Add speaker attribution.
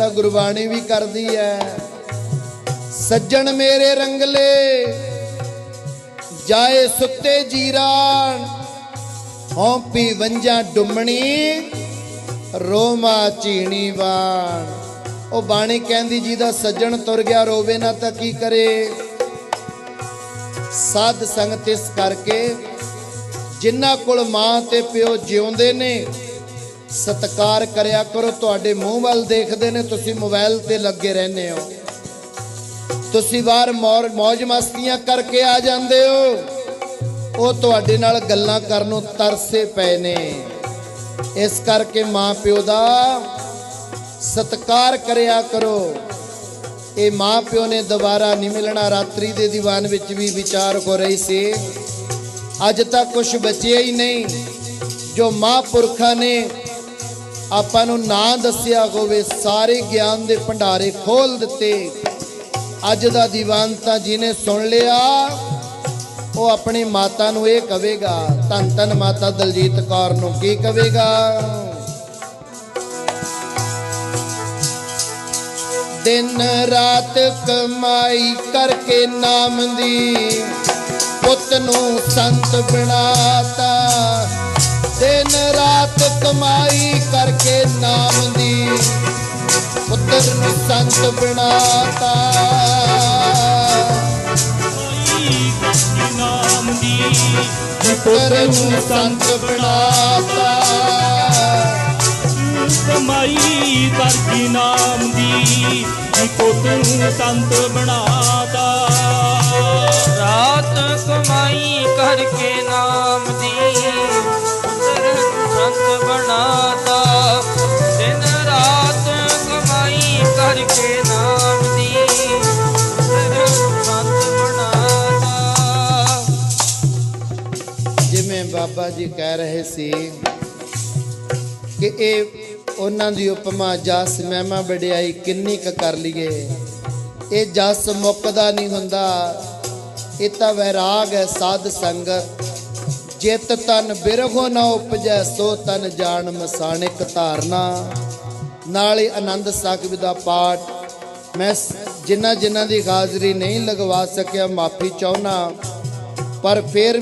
Speaker 1: ਤਾਂ ਗੁਰਬਾਣੀ ਵੀ ਕਰਦੀ ਹੈ ਸੱਜਣ ਮੇਰੇ ਰੰਗਲੇ, ਜਾਏ ਸੁੱਤੇ ਜੀਰਾਨ। ਹੌਂਪੀ ਵੰਜਾਂ ਡੁੰਮਣੀ, ਰੋਮਾ ਚੀਣੀ ਬਾਣ ਉਹ ਬਾਣੀ ਕਹਿੰਦੀ, ਜਿਹਦਾ ਸੱਜਣ ਤੁਰ ਗਿਆ, ਰੋਵੇ ਨਾ ਤਾਂ ਕੀ ਕਰੇ। ਸਾਧ ਸੰਗਤ ਇਸ ਕਰਕੇ, ਜਿਨ੍ਹਾਂ ਕੋਲ ਮਾਂ ਤੇ ਪਿਓ ਜਿਉਂਦੇ ਨੇ ਸਤਕਾਰ ਕਰਿਆ ਕਰੋ, ਤੁਹਾਡੇ ਮੂੰਹ ਵੱਲ ਦੇਖਦੇ ਨੇ, ਤੁਸੀਂ ਮੋਬਾਈਲ ਤੇ ਲੱਗੇ ਰਹਿੰਦੇ ਹੋ। ਤੁਸੀਂ ਬਾਹਰ ਮੌਰ- ਮੌਜ ਮਸਤੀਆਂ ਕਰਕੇ ਆ ਜਾਂਦੇ ਹੋ। ਉਹ ਤੁਹਾਡੇ ਨਾਲ ਗੱਲਾਂ ਕਰਨ ਨੂੰ ਤਰਸੇ ਪਏ ਨੇ। ਇਸ ਕਰਕੇ ਮਾਂ ਪਿਓ ਦਾ ਸਤਕਾਰ ਕਰਿਆ ਕਰੋ। ਇਹ ਮਾਂ ਪਿਓ ਨੇ ਦੁਬਾਰਾ ਨਹੀਂ ਮਿਲਣਾ, ਰਾਤਰੀ ਦੇ ਦੀਵਾਨ ਵਿੱਚ ਵੀ ਵਿਚਾਰ ਹੋ ਰਹੀ ਸੀ। ਅੱਜ ਤੱਕ ਕੁਝ ਬਚਿਆ ਹੀ ਨਹੀਂ। ਜੋ ਮਾਂ ਪੁਰਖਾਂ ਨੇ ਆਪਾਂ ਨੂੰ ਨਾ ਦੱਸਿਆ ਹੋਵੇ, ਸਾਰੇ ਗਿਆਨ ਦੇ ਭੰਡਾਰੇ ਖੋਲ ਦਿੱਤੇ। ਅੱਜ ਦਾ ਦੀਵਾਨ ਤਾਂ ਜਿਹਨੇ ਸੁਣ ਲਿਆ, ਉਹ ਆਪਣੀ ਮਾਤਾ ਨੂੰ ਇਹ ਕਵੇਗਾ, ਧੰਨ ਧੰਨ ਮਾਤਾ ਦਲਜੀਤ ਕੌਰ ਨੂੰ ਕੀ ਕਵੇਗਾ? ਦਿਨ ਰਾਤ ਕਮਾਈ ਕਰਕੇ ਨਾਮ ਦੀ ਪੁੱਤ ਨੂੰ ਸੰਤ ਬਣਾਤਾ ਦਿਨ ਰਾਤ ਕਮਾਈ ਕਰਕੇ ਨਾਮ ਦੀ ਪੁੱਤਰ ਨੂੰ ਸੰਤ ਬਣਾਤਾ।
Speaker 2: ਨਾਮ ਦੀ
Speaker 1: ਪੁੱਤਰ ਨੂੰ ਸੰਤ ਬਣਾਤਾ।
Speaker 2: ਕਮਾਈ ਕਰਕੇ ਨਾਮ ਦੀ ਜੀ ਪੁੱਤ ਨੂੰ ਸੰਤ ਬਣਾਤਾ।
Speaker 3: ਰਾਤ ਕਮਾਈ ਕਰਕੇ ਨਾਮ
Speaker 1: ਜਿਵੇਂ ਬਾਬਾ ਜੀ ਕਹਿ ਰਹੇ ਸੀ ਕਿ ਇਹ ਉਹਨਾਂ ਦੀ ਉਪਮਾ, ਜਸ ਮਹਿਮਾ ਵਡਿਆਈ, ਕਿੰਨੀ ਕ ਕਰ ਲਈਏ? ਇਹ ਜਸ ਮੁੱਕਦਾ ਨਹੀਂ ਹੁੰਦਾ। ਇਹ ਤਾਂ ਵੈਰਾਗ ਹੈ ਸਾਧ ਸੰਗਤ ਜਿਤ ਤਨ ਬਿਰਗੋ ਨਾ ਉਪਜੈ, ਸੋ ਤਨ ਜਾਣ ਮਸਾਣਿਕ ਧਾਰਨਾ। ਨਾਲ ਹੀ ਆਨੰਦ ਸਾਖੀ ਦਾ ਪਾਠ। ਮੈਂ ਜਿਨ੍ਹਾਂ ਜਿਨ੍ਹਾਂ ਦੀ ਹਾਜ਼ਰੀ ਨਹੀਂ ਲਗਵਾ ਸਕਿਆ, ਮਾਫੀ ਚਾਹੁੰਨਾ ਪਰ ਫਿਰ